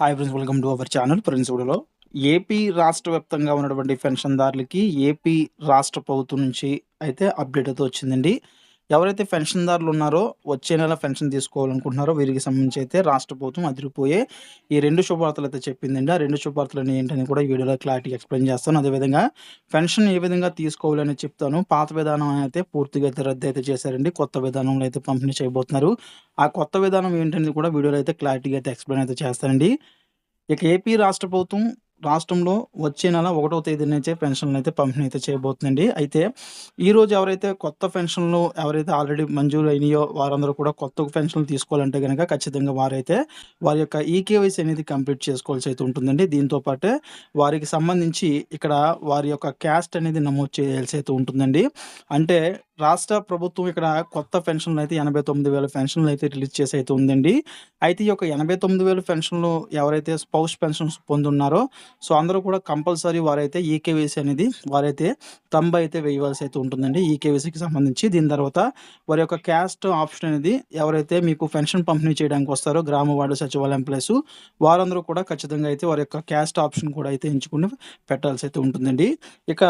Hi friends welcome to our channel friends AP రాష్ట్ర వ్యాప్తంగా ఉన్నటువంటి పెన్షన్దారులకి ఏపీ రాష్ట్ర ప్రభుత్వం నుంచి అయితే అప్డేట్ అయితే వచ్చిందండి. ఎవరైతే పెన్షన్దారులు ఉన్నారో వచ్చే నెల పెన్షన్ తీసుకోవాలనుకుంటున్నారో వీరికి సంబంధించి అయితే రాష్ట్ర ప్రభుత్వం అదిరిపోయే ఈ రెండు శుభవార్తలు అయితే చెప్పిందండి. ఆ రెండు శుభవార్తలు ఏంటని కూడా ఈ వీడియోలో క్లారిటీ ఎక్స్ప్లెయిన్ చేస్తాను. అదేవిధంగా పెన్షన్ ఏ విధంగా తీసుకోవాలని చెప్తాను పాత విధానం అయితే పూర్తిగా అయితే రద్దు అయితే చేశారండి. కొత్త విధానంలో అయితే పంపిణీ చేయబోతున్నారు. ఆ కొత్త విధానం ఏంటనేది కూడా వీడియోలో అయితే క్లారిటీగా అయితే ఎక్స్ప్లెయిన్ అయితే చేస్తానండి. ఇక ఏపీ రాష్ట్ర ప్రభుత్వం రాష్ట్రంలో వచ్చే నెల ఒకటో తేదీ నుంచే పెన్షన్లు అయితే పంపిణీ అయితే చేయబోతుందండి. అయితే ఈరోజు ఎవరైతే కొత్త పెన్షన్లు ఎవరైతే ఆల్రెడీ మంజూరు అయినాయో వారందరూ కూడా కొత్త పెన్షన్లు తీసుకోవాలంటే కనుక ఖచ్చితంగా వారైతే వారి యొక్క ఈకేవైసీ అనేది కంప్లీట్ చేసుకోవాల్సి అయితే ఉంటుందండి. దీంతో పాటే వారికి సంబంధించి ఇక్కడ వారి యొక్క క్యాస్ట్ అనేది నమోదు చేయాల్సి అయితే ఉంటుందండి. అంటే రాష్ట్ర ప్రభుత్వం ఇక్కడ కొత్త పెన్షన్లు అయితే ఎనభై తొమ్మిది వేల పెన్షన్లు అయితే రిలీజ్ చేసి అయితే ఉందండి. అయితే ఈ యొక్క ఎనభై తొమ్మిది వేల పెన్షన్లు ఎవరైతే స్పౌస్ పెన్షన్స్ పొందున్నారో సో అందరూ కూడా కంపల్సరీ వారైతే ఈకేవీసీ అనేది వారైతే తంబ అయితే వేయవలసి అయితే ఉంటుందండి. ఈకేవీసీకి సంబంధించి దీని తర్వాత వారి యొక్క క్యాస్ట్ ఆప్షన్ అనేది ఎవరైతే మీకు పెన్షన్ పంపిణీ చేయడానికి వస్తారో గ్రామ వార్డు సచివాలయం ప్లేస్ వారందరూ కూడా ఖచ్చితంగా అయితే వారి యొక్క క్యాస్ట్ ఆప్షన్ కూడా అయితే ఎంచుకుని పెట్టాల్సి అయితే ఉంటుందండి. ఇక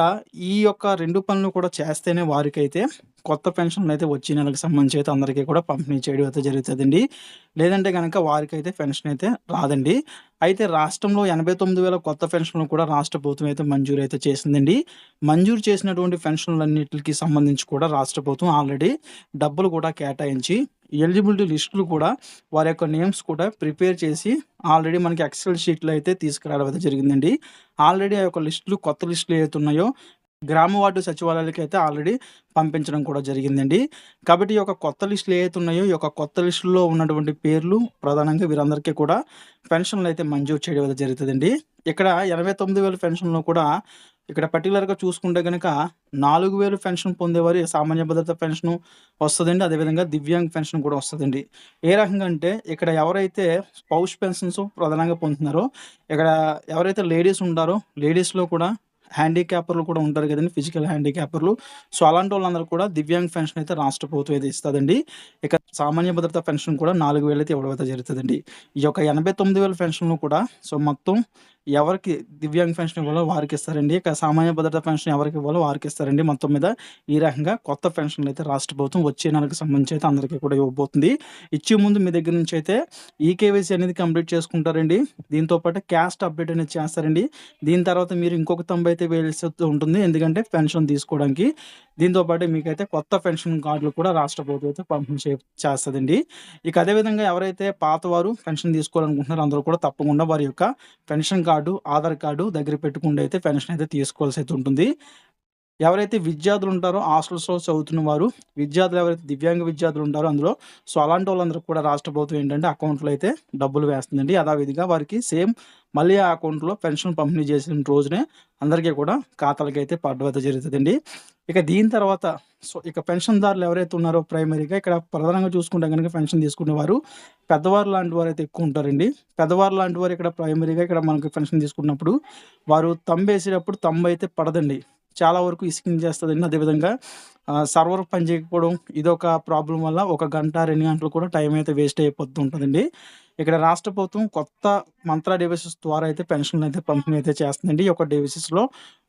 ఈ యొక్క రెండు పనులు కూడా చేస్తేనే వారికైతే కొత్త పెన్షన్లు అయితే వచ్చే నెలకు సంబంధించి అయితే అందరికీ కూడా పంపిణీ చేయడం అయితే జరుగుతుందండి. లేదంటే కనుక వారికి అయితే పెన్షన్ అయితే రాదండి. అయితే రాష్ట్రంలో ఎనభై తొమ్మిది వేల కొత్త పెన్షన్లు కూడా రాష్ట్ర ప్రభుత్వం అయితే మంజూరు అయితే చేసిందండి. మంజూరు చేసినటువంటి పెన్షన్లన్నిటికి సంబంధించి కూడా రాష్ట్ర ప్రభుత్వం ఆల్రెడీ డబ్బులు కూడా కేటాయించి ఎలిజిబిలిటీ లిస్టులు కూడా వారి యొక్క నేమ్స్ కూడా ప్రిపేర్ చేసి ఆల్రెడీ మనకి ఎక్సెల్ షీట్లు అయితే తీసుకురావడం అయితే జరిగిందండి. ఆల్రెడీ ఆ యొక్క లిస్టులు కొత్త లిస్టులు ఏవైతే ఉన్నాయో గ్రామ వార్డు సచివాలయాలకి అయితే ఆల్రెడీ పంపించడం కూడా జరిగిందండి. కాబట్టి ఈ యొక్క కొత్త లిస్టులు ఏవైతే ఉన్నాయో ఈ యొక్క కొత్త లిస్టులో ఉన్నటువంటి పేర్లు ప్రధానంగా వీరందరికీ కూడా పెన్షన్లు అయితే మంజూరు చేయడం అయితే జరుగుతుందండి. ఇక్కడ ఎనభై తొమ్మిది వేల పెన్షన్లో కూడా ఇక్కడ పర్టికులర్గా చూసుకుంటే కనుక నాలుగు వేలు పెన్షన్ పొందేవారు సామాన్య భద్రత పెన్షన్ వస్తుందండి. అదేవిధంగా దివ్యాంగ్ పెన్షన్ కూడా వస్తుందండి. ఏ రకంగా అంటే ఇక్కడ ఎవరైతే స్పౌష్ పెన్షన్స్ ప్రధానంగా పొందుతున్నారో ఇక్కడ ఎవరైతే లేడీస్ ఉంటారో లేడీస్లో కూడా హ్యాండిక్యాపర్లు కూడా ఉంటారు కదండి ఫిజికల్ హ్యాండిక్యాపర్లు. సో అలాంటి వాళ్ళందరూ కూడా దివ్యాంగ్ పెన్షన్ అయితే రాష్ట్ర ప్రభుత్వం అయితే ఇస్తుందండి. ఇక సామాన్య భద్రత పెన్షన్ కూడా నాలుగు వేలు అయితే ఇవ్వడం అయితే జరుగుతుందండి. ఈ యొక్క ఎనభై తొమ్మిది వేల పెన్షన్లు కూడా సో మొత్తం ఎవరికి దివ్యాంగ్ పెన్షన్ ఇవ్వాలో వారికి ఇస్తారండి. ఇక సామాన్య భద్రత పెన్షన్ ఎవరికి ఇవ్వాలో వారికి ఇస్తారండి. మొత్తం మీద ఈ రకంగా కొత్త పెన్షన్లు అయితే రాష్ట్ర ప్రభుత్వం వచ్చే నెలకు సంబంధించి అయితే అందరికీ కూడా ఇవ్వబోతుంది. ఇచ్చే ముందు మీ దగ్గర నుంచి అయితే ఈకేవైసీ అనేది కంప్లీట్ చేసుకుంటారండి. దీంతో పాటు క్యాస్ట్ అప్డేట్ అనేది చేస్తారండి. దీని తర్వాత మీరు ఇంకొక తొంభై అయితే వేయాల్సి ఉంటుంది. ఎందుకంటే పెన్షన్ తీసుకోవడానికి దీంతో పాటు మీకైతే కొత్త పెన్షన్ కార్డులు కూడా రాష్ట్ర ప్రభుత్వం అయితే పంపిణీ చే చేస్తుందండి. ఇక అదేవిధంగా ఎవరైతే పాతవారు పెన్షన్ తీసుకోవాలనుకుంటున్నారో అందరూ కూడా తప్పకుండా వారి యొక్క పెన్షన్ కార్డు ఆధార్ కార్డు దగ్గర పెట్టుకుంటే అయితే పెన్షన్ అయితే తీసుకోవాల్సి అయితే ఉంటుంది. ఎవరైతే విద్యార్థులు ఉంటారో హాస్టల్స్లో చదువుతున్న వారు విద్యార్థులు ఎవరైతే దివ్యాంగ విద్యార్థులు ఉంటారో అందులో సో అలాంటి వాళ్ళందరూ కూడా రాష్ట్ర ప్రభుత్వం ఏంటంటే అకౌంట్లో అయితే డబ్బులు వేస్తుందండి. అదేవిధంగా వారికి సేమ్ మళ్ళీ ఆ అకౌంట్లో పెన్షన్ పంపిణీ చేసిన రోజునే అందరికీ కూడా ఖాతాలకి అయితే పడ్డవత జరుగుతుందండి. ఇక దీని తర్వాత సో ఇక పెన్షన్దారులు ఎవరైతే ఉన్నారో ప్రైమరీగా ఇక్కడ ప్రధానంగా చూసుకుంటే కనుక పెన్షన్ తీసుకునేవారు పెద్దవారు లాంటి వారు అయితే ఎక్కువ ఉంటారండి. పెద్దవారు లాంటి వారు ఇక్కడ ప్రైమరీగా ఇక్కడ మనకి పెన్షన్ తీసుకున్నప్పుడు వారు తంబేసేటప్పుడు తంబ అయితే పడదండి. చాలా వరకు ఇసుకింగ్ చేస్తుందండి అదేవిధంగా సర్వర్ పని చేయకపోవడం ఇదొక ప్రాబ్లం వల్ల ఒక గంట రెండు గంటలు కూడా టైం అయితే వేస్ట్ అయిపోతూ ఉంటుందండి ఇక్కడ రాష్ట్ర ప్రభుత్వం కొత్త మంత్ర డివైసెస్ ద్వారా అయితే పెన్షన్లు అయితే పంపిణీ అయితే చేస్తుందండి. ఈ యొక్క డివైసెస్లో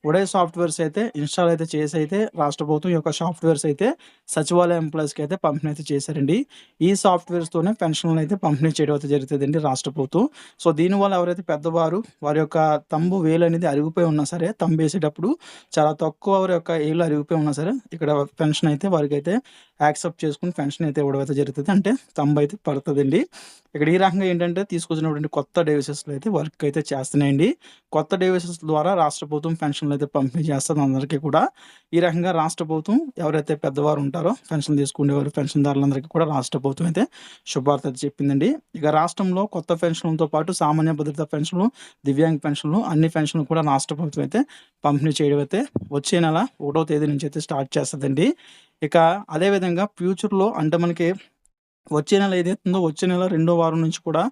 ఉడే సాఫ్ట్వేర్స్ అయితే ఇన్స్టాల్ అయితే చేసి అయితే రాష్ట్ర ప్రభుత్వం యొక్క సాఫ్ట్వేర్స్ అయితే సచివాలయ ఎంప్లాయీస్కి అయితే పంపిణీ అయితే చేశారండి. ఈ సాఫ్ట్వేర్స్తోనే పెన్షన్లు అయితే పంపిణీ చేయడం అయితే జరుగుతుందండి రాష్ట్ర ప్రభుత్వం. సో దీనివల్ల ఎవరైతే పెద్దవారు వారి యొక్క తంబు వేలు అనేది అరిగిపోయి ఉన్నా సరే తంబు వేసేటప్పుడు చాలా తక్కువ వారి యొక్క ఏళ్ళు అరిగిపోయి ఉన్నా సరే ఇక్కడ పెన్షన్ అయితే వారికి అయితే యాక్సెప్ట్ చేసుకుని పెన్షన్ అయితే ఇవ్వడం అయితే జరుగుతుంది. అంటే తంబు అయితే పడుతుందండి. ఇక్కడ ఈ రకంగా ఏంటంటే తీసుకొచ్చినటువంటి కొత్త డేవిసెస్లు అయితే వర్క్ అయితే చేస్తున్నాయండి. కొత్త డేవిసెస్ ద్వారా రాష్ట్ర ప్రభుత్వం పెన్షన్ పెన్షన్లు అయితే పంపిణీ చేస్తుంది అందరికీ కూడా ఈ రకంగా రాష్ట్ర ప్రభుత్వం ఎవరైతే పెద్దవారు ఉంటారో పెన్షన్ తీసుకునేవారు పెన్షన్దారులందరికీ కూడా రాష్ట్ర ప్రభుత్వం అయితే శుభార్త అయితే చెప్పిందండి. ఇక రాష్ట్రంలో కొత్త పెన్షన్లతో పాటు సామాన్య భద్రత పెన్షన్లు దివ్యాంగ పెన్షన్లు అన్ని పెన్షన్లు కూడా రాష్ట్ర ప్రభుత్వం అయితే పంపిణీ చేయడం అయితే వచ్చే నెల ఒకటో తేదీ నుంచి అయితే స్టార్ట్ చేస్తుందండి. ఇక అదేవిధంగా ఫ్యూచర్లో అంటే మనకి వచ్చే నెల ఏదైతుందో వచ్చే నెల రెండో వారం నుంచి కూడా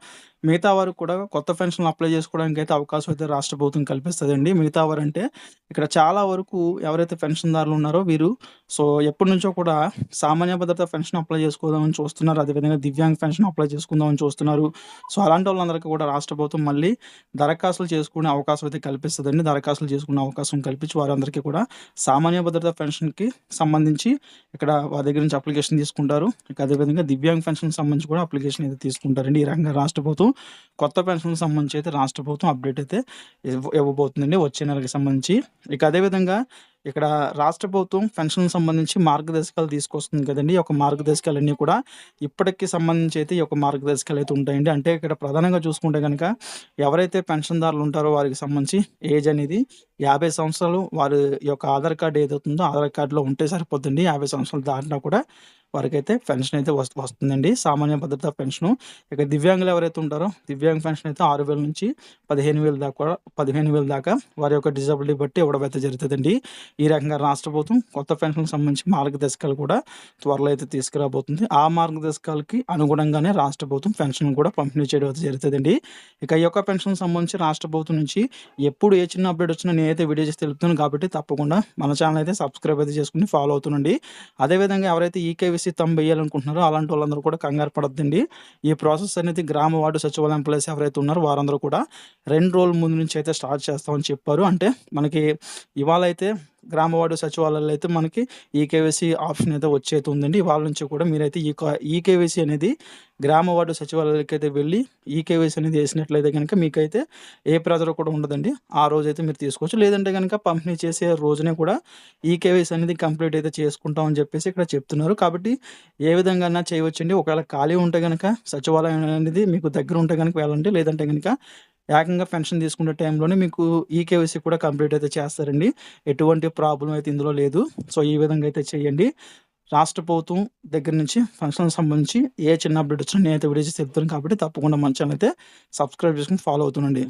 మిగతా వారు కూడా కొత్త పెన్షన్లు అప్లై చేసుకోవడానికి అయితే అవకాశం అయితే రాష్ట్ర ప్రభుత్వం కల్పిస్తుందండి. మిగతా వారు అంటే ఇక్కడ చాలా వరకు ఎవరైతే పెన్షన్దారులు ఉన్నారో వీరు సో ఎప్పటి నుంచో కూడా సామాన్య భద్రత పెన్షన్ అప్లై చేసుకోదామని చూస్తున్నారు. అదేవిధంగా దివ్యాంగ్ పెన్షన్ అప్లై చేసుకుందామని చూస్తున్నారు. సో అలాంటి వాళ్ళందరికీ కూడా రాష్ట్ర ప్రభుత్వం మళ్ళీ దరఖాస్తులు చేసుకునే అవకాశం అయితే కల్పిస్తుందండి. దరఖాస్తులు చేసుకునే అవకాశం కల్పించి వారందరికీ కూడా సామాన్య భద్రత పెన్షన్కి సంబంధించి ఇక్కడ వారి దగ్గర నుంచి అప్లికేషన్ తీసుకుంటారు. ఇక అదేవిధంగా దివ్యాంగ్ పెన్షన్ సంబంధించి కూడా అప్లికేషన్ అయితే తీసుకుంటారండి ఈ రకంగా రాష్ట్ర ప్రభుత్వం. కొత్త పెన్షన్ సంబంధించి అయితే రాష్ట్ర ప్రభుత్వం అప్డేట్ అయితే ఇవ్వ- ఇవ్వబోతుందండి వచ్చే నెలకి సంబంధించి. ఇక అదేవిధంగా ఇక్కడ రాష్ట్ర ప్రభుత్వం పెన్షన్ సంబంధించి మార్గదర్శకాలు తీసుకొస్తుంది కదండి. ఈ యొక్క మార్గదర్శకాలన్నీ కూడా ఇప్పటికి సంబంధించి అయితే ఈ యొక్క మార్గదర్శకాలు అయితే ఉంటాయండి. అంటే ఇక్కడ ప్రధానంగా చూసుకుంటే కనుక ఎవరైతే పెన్షన్దారులు ఉంటారో వారికి సంబంధించి ఏజ్ అనేది యాభై సంవత్సరాలు వారి యొక్క ఆధార్ కార్డు ఏదవుతుందో ఆధార్ కార్డులో ఉంటే సరిపోతుంది యాభై సంవత్సరాలు దాటినా కూడా వారికైతే పెన్షన్ అయితే వస్తుందండి. సామాన్య భద్రత పెన్షన్. ఇక దివ్యాంగులు ఎవరైతే ఉంటారో దివ్యాంగ పెన్షన్ అయితే ఆరు వేల నుంచి పదిహేను వేల దాకా కూడా పదిహేను వేల దాకా వారి యొక్క డిజబిలిటీ బట్టి ఇవ్వడం అయితే జరుగుతుందండి. ఈ రకంగా రాష్ట్ర ప్రభుత్వం కొత్త పెన్షన్కి సంబంధించి మార్గదర్శకాలు కూడా త్వరలో అయితే తీసుకురాబోతుంది. ఆ మార్గదర్శకాలకి అనుగుణంగానే రాష్ట్ర ప్రభుత్వం పెన్షన్ కూడా పంపిణీ చేయడం అయితే జరుగుతుందండి. ఇక ఈ యొక్క పెన్షన్ సంబంధించి రాష్ట్ర ప్రభుత్వం నుంచి ఎప్పుడు ఏ చిన్న అప్డేట్ వచ్చినా నేనైతే వీడియో చేసి తెలుపుతాను కాబట్టి తప్పకుండా మన ఛానల్ అయితే సబ్స్క్రైబ్ అయితే చేసుకుని ఫాలో అవుతుండండి. అదేవిధంగా ఎవరైతే వేసి తమ్ వేయాలనుకుంటున్నారో అలాంటి వాళ్ళందరూ కూడా కంగారు పడద్దండి. ఈ ప్రాసెస్ అనేది గ్రామ వార్డు సచివాలయం ఎంప్లాయీస్ ఎవరైతే ఉన్నారో వారందరూ కూడా రెండు రోజుల ముందు నుంచి అయితే స్టార్ట్ చేస్తామని చెప్పారు. అంటే మనకి ఇవాళ అయితే గ్రామ వార్డు సచివాలయాలు అయితే మనకి ఈకేవీసీ ఆప్షన్ అయితే వచ్చేది ఉందండి వాళ్ళ నుంచి కూడా మీరైతే ఈ ఈకేవీసీ అనేది గ్రామ వార్డు సచివాలయాలకి అయితే వెళ్ళి ఈకేవీసీ అనేది వేసినట్లయితే కనుక మీకైతే ఏ ప్రజలు కూడా ఉండదండి. ఆ రోజైతే మీరు తీసుకోవచ్చు. లేదంటే కనుక పంపిణీ చేసే రోజునే కూడా ఈకేవీసీ అనేది కంప్లీట్ అయితే చేసుకుంటామని చెప్పేసి ఇక్కడ చెప్తున్నారు. కాబట్టి ఏ విధంగా చేయవచ్చండి. ఒకవేళ ఖాళీ ఉంటే కనుక సచివాలయం అనేది మీకు దగ్గర ఉంటే కనుక వెళ్ళండి. లేదంటే కనుక ఏకంగా పెన్షన్ తీసుకునే టైంలోనే మీకు ఈకేవైసీ కూడా కంప్లీట్ అయితే చేస్తారండి. ఎటువంటి ప్రాబ్లం అయితే ఇందులో లేదు. సో ఈ విధంగా అయితే చేయండి. రాష్ట్ర ప్రభుత్వం దగ్గర నుంచి ఫంక్షన్కి సంబంధించి ఏ చిన్న అప్డేట్ వచ్చినా నేనైతే వీడియో చేసి చెప్తాను కాబట్టి తప్పకుండా మన ఛానల్ అయితే సబ్స్క్రైబ్ చేసుకుని ఫాలో అవుతుండండి.